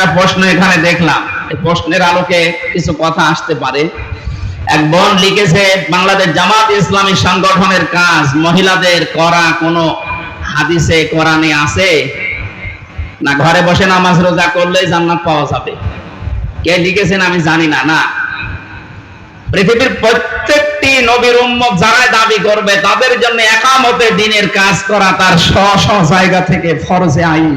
একটা প্রশ্ন এখানে দেখলাম। প্রশ্নের আলোকে কিছু কথা আসতে পারে। এক বোন লিখেছে, বাংলাদেশ জামাত ইসলামী সংগঠনের কাজ, মহিলাদের করা কোনো হাদিসে, কোরআনে আছে? না, ঘরে বসে নামাজ রোজা করলেই জান্নাত পাওয়া যাবে। কে লিখেছেন আমি জানি না না। পৃথিবীর প্রত্যেকটি নবীর উম্মত যারা দাবি করবে, তাদের জন্য একামতে দিনের কাজ করা তার স্ব স্ব জায়গা থেকে ফরজে আইন।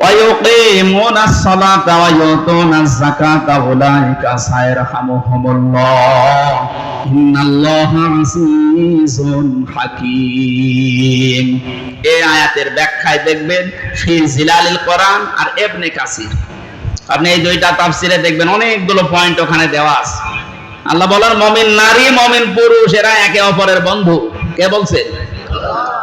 ويقيمون الصلاة ويؤتون الزكاة أولئك سيرحمهم الله إن الله عزيز حكيم এই আয়াতের ব্যাখ্যায় দেখবেন ফি জিলালিল কোরআন আর ইবনে কাসির আপনি এই দুইটা তাফসিরে দেখবেন অনেকগুলো পয়েন্ট ওখানে দেওয়া আছে আল্লাহ বলেন মমিন নারী মমিন পুরুষ এরা একে অপরের বন্ধু কে বলছে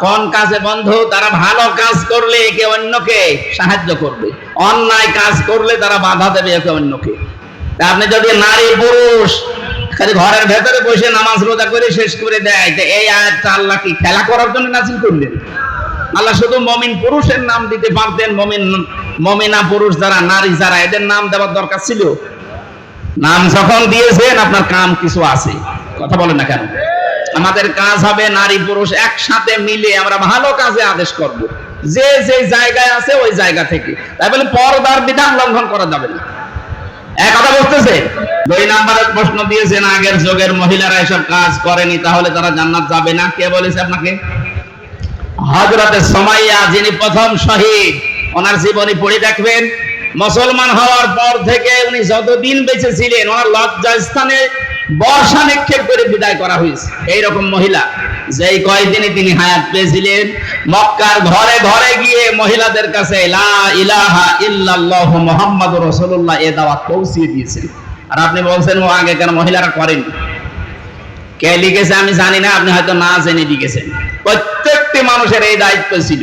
কোন কাজে বন্ধু? তারা ভালো কাজ করলে একে অন্যকে সাহায্য করবে। অন্যায় কাজ করলে তারা বাধা দেবে একে অন্যকে। আপনি যদি নারী পুরুষ, খালি ঘরের ভেতরে বসে নামাজ রোজা করে শেষ করে দেয়, তো এই আয়াতটা আল্লাহ কি খেলা করার জন্য নাজিল করলেন? আল্লাহ শুধু মমিন পুরুষের নাম দিতে পারতেন, মমিন, মমিনা পুরুষ যারা, নারী যারা, এদের নাম দেওয়ার দরকার ছিল। নাম যখন দিয়েছেন, আপনার কাম কিছু আছে। কথা বলেন না কেন? আমাদের কাজ হবে নারী পুরুষ একসাথে মিলে আমরা ভালো কাজে আদেশ করব। যে যে জায়গায় আছে ওই জায়গা থেকে। তাই বলে পর্দার বিধান লঙ্ঘন করা যাবে না। বলতেছে, দুই প্রশ্ন দিয়েছেন, আগের যুগের মহিলারা এসব কাজ করেনি, তাহলে তারা জান্নাত যাবে না? কে বলেছে আপনাকে? হজরতে সমাইয়া, যিনি প্রথম শহীদ, ওনার জীবনী পড়ে দেখবেন, মুসলমান হওয়ার পর থেকে উনি যতদিন বেঁচে ছিলেন, ওনার লজ্জা স্থানে বর্ষা নিক্ষেপ করে বিদায় করা হয়েছে। এইরকম মহিলা, যেই কয়দিনে তিনি হায়াত পেয়েছিলেন, মক্কার ঘরে ঘরে গিয়ে মহিলাদের কাছে লা ইলাহা ইল্লাল্লাহু মুহাম্মাদুর রাসূলুল্লাহ এ দাওয়াত পৌঁছিয়ে দিয়েছেন। আর আপনি বলছেন, ও আগে কেন মহিলারা করেন। কে লিখেছে আমি জানি না, আপনি হয়তো না জেনে লিখেছেন। প্রত্যেকটি মানুষের এই দায়িত্ব ছিল।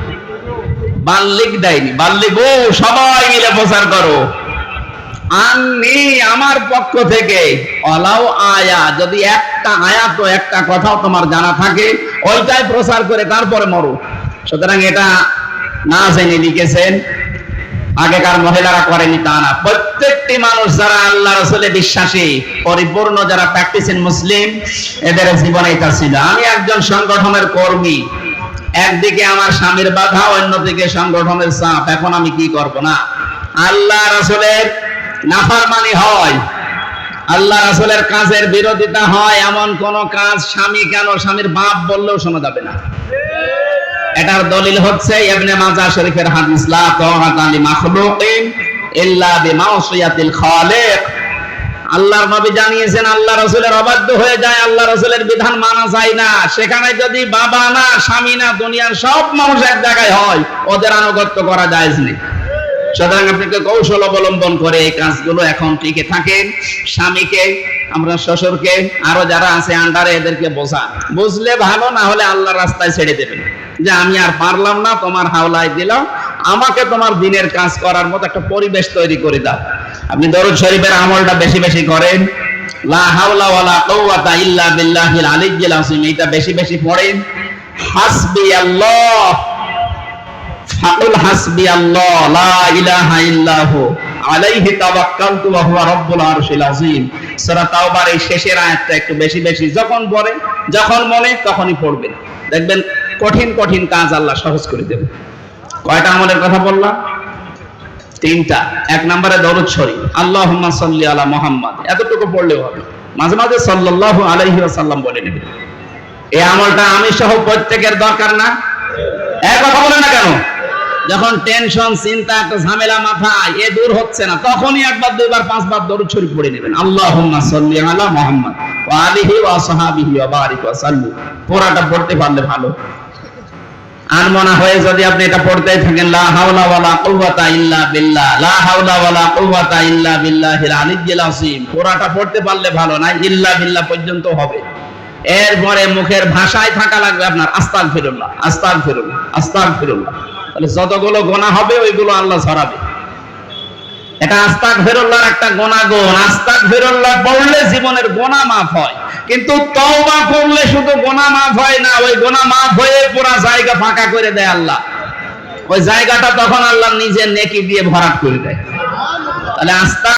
বাল্লিক দেয়নি বাল্লিগু সবাই মিলে প্রচার করো। আননি আমার পক্ষ থেকে, অলাও আয়া, যদি একটা আয়াত ও একটা কথাও তোমার জানা থাকে, ওইটাই প্রচার করে তারপরে মরো। সুতরাং এটা না জেনে লিখেছেন, আগেকার মহিলারা করেনি তা না। প্রত্যেকটি মানুষ যারা আল্লাহ রসুলে বিশ্বাসী, পরিপূর্ণ যারা প্র্যাকটিসিং মুসলিম এদের জীবনে এটা ছিল। আমি একজন সংগঠনের কর্মী একদিকে আমার স্বামীর বাধা, অন্যদিকে সংগঠনের চাপ। এখন আমি কি করব না? আল্লাহ রসুলের নাফারমানি হয়। আল্লাহ রাসূলের কাজের বিরোধিতা হয়। এমন কোন কাজ স্বামী কেন স্বামীর বাপ বললেও শোনা যাবে না। এটার দলিল হচ্ছে ইবনে মাজাহ শরীফের হাদিস, লি মাখলুকিন ইল্লা বিমাউসিয়াতিল খালিক। আল্লাহর নবী জানিয়েছেন, আল্লাহ রাসূলের অবাধ্য হয়ে যায়, আল্লাহ রাসূলের বিধান মানা যায় না। সেখানে যদি বাবা না, স্বামী না, দুনিয়ার সব মানুষ এক জায়গায় হয়, ওদের আনুগত্য করা জায়েজ নেই। সুতরাং আপনাকে কৌশল অবলম্বন করে এই কাজগুলো এখন টিকে থাকেন। স্বামীকে, আমরা শ্বশুরকে, আরও যারা আছে আন্ডারে এদেরকে বোঝা। বুঝলে ভালো, না হলে আল্লাহ রাস্তায় ছেড়ে দেবেন। যে আমি আর পারলাম না, তোমার হাওলায় দিলাম। আমাকে তোমার দিনের কাজ করার মতো একটা পরিবেশ তৈরি করে দাও। আপনি দরুদ শরীফের আমলটা বেশি বেশি করেন। লা হাওলা কুওয়াতা ইল্লা বিল্লাহিল আলিয়্যিল আযীম এটা বেশি বেশি পড়েন। হাসবি আল্লাহ ফাকুল হাসবি আল্লাহ লা ইলাহা ইল্লাহু। আলাইহি তাওয়াক্কালতু ওয়া হুয়া রাব্বুল আরশিল আযীম। সূরা তাওবার এই শেষের আয়াতটা একটু বেশি বেশি যখন পড়ে, যখন মনে, তখনই পড়বেন। দেখবেন কঠিন কঠিন কাজ আল্লাহ সহজ করে দেবে কয়টা আমলের কথা বললাম? তিনটা। এক নম্বরে দরুদ শরীফ। আল্লাহুম্মা সাল্লি আলা মুহাম্মাদ। এতটুকু পড়লেও হবে। মাঝে মাঝে সাল্লাল্লাহু আলাইহি ওয়াসাল্লাম বলে নেবেন এই আমলটা আমি সহ প্রত্যেকের দরকার না। এক কথা বলে না কেন? যখন টেনশন, চিন্তা, একটা ঝামেলা মাথায়, এ দূর হচ্ছে না, তখনই একবার, দুইবার, পাঁচবার দরুদ শরীফ পড়ে নেবেন। আল্লাহুম্মা সাল্লি আলা মুহাম্মদ ওয়া আলিহি ওয়া সাহাবিহি ওয়া বারিক ওয়া সাল্লু। পুরাটা পড়তে পারলে ভালো। আর মনে হয় যদি আপনি এটা পড়তেই থাকেন, লা পুরাটা পড়তে পারলে ভালো না ইল্লা বিল্লাহ পর্যন্ত হবে। এরপরে মুখের ভাষায় থাকা লাগবে আপনার আস্তাক ফিরুল্লাহ আস্তাক ফিরুল্লাহ আস্তাক ফিরুল্লাহ তাহলে যতগুলো গোনা হবে, ওইগুলো আল্লাহ ছড়াবে। এটা আস্তাক ফেরুল্লাহর একটা গোনাগুণ আস্তাক ফেরুল্লাহ পড়লে জীবনের গোনা মাফ হয়। কিন্তু তওবা করলে শুধু গোনা মাফ হয় না, ওই গোনা মাফ হয়ে পুরা জায়গা ফাঁকা করে দেয় আল্লাহ। ওই জায়গাটা তখন আল্লাহ নিজের নেকি দিয়ে ভরাট করে দেয়। তাহলে আস্তাক